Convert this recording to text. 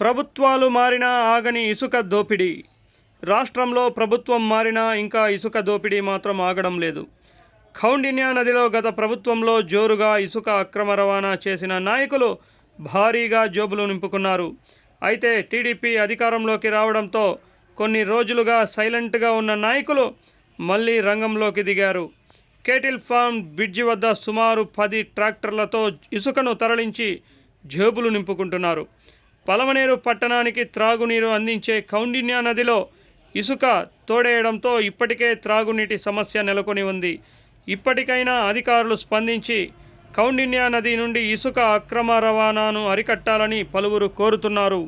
ప్రభుత్వాలు మారినా ఆగని ఇసుక దోపిడీ. రాష్ట్రంలో ప్రభుత్వం మారినా ఇంకా ఇసుక దోపిడీ మాత్రం ఆగడం లేదు. కౌండిన్యా నదిలో గత ప్రభుత్వంలో జోరుగా ఇసుక అక్రమ రవాణా చేసిన నాయకులు భారీగా జోబులు నింపుకున్నారు. అయితే టీడీపీ అధికారంలోకి రావడంతో కొన్ని రోజులుగా సైలెంట్గా ఉన్న నాయకులు మళ్ళీ రంగంలోకి దిగారు. కేటిల్ ఫార్మ్ బ్రిడ్జి వద్ద సుమారు పది ట్రాక్టర్లతో ఇసుకను తరలించి జేబులు నింపుకుంటున్నారు. పలమనేరు పట్టణానికి త్రాగునీరు అందించే కౌండిన్య నదిలో ఇసుక తోడేయడంతో ఇప్పటికే త్రాగునీటి సమస్య నెలకొని ఉంది. ఇప్పటికైనా అధికారులు స్పందించి కౌండిన్య నది నుండి ఇసుక అక్రమ రవాణాను అరికట్టాలని పలువురు కోరుతున్నారు.